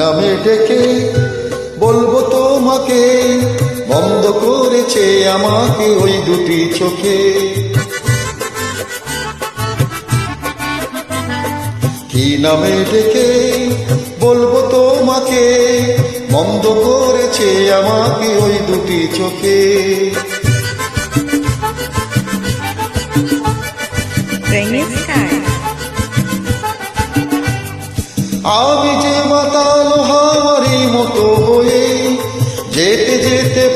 নামে ডেকে বলব তোমাকে? বন্ধ করেছে আমাকে ওই দুটি চোখে। কি নামে ডেকে বলব তোমাকে? বন্ধ করেছে আমাকে ওই দুটি চোখে। আমি যে মাতাল হাওয়ারি মতো হয়ে যেতে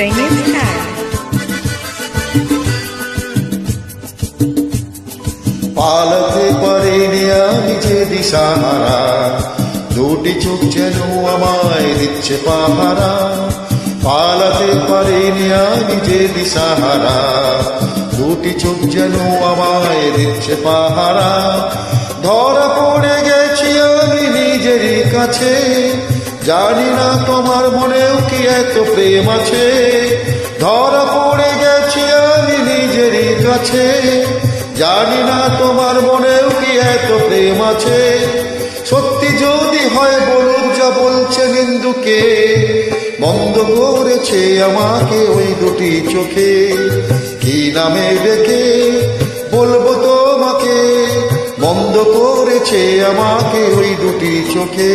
Sky. পালাতে পারিনি আমি যে দিশাহারা দুটি চোখ যেন আমায় দিচ্ছে পাহারা। পালাতে পারিনি আমি যে দিশাহারা দুটি চোখ যেন আমায় দিচ্ছে পাহারা। ধরা পড়ে গেছি আমি নিজেরই কাছে। জানি না তোমার মনেও কি এত প্রেম আছে। ধরা পড়ে গেছি আমি নিজেরই কাছে। জানি না তোমার মনেও কি এত প্রেম আছে। সত্যি যদি হয় বলুন যা বলছে নিন্দুকে বন্ধ করেছে আমাকে ওই দুটি চোখে। কি নামে ডেকে বলব তোমাকে? বন্ধ করেছে আমাকে ওই দুটি চোখে।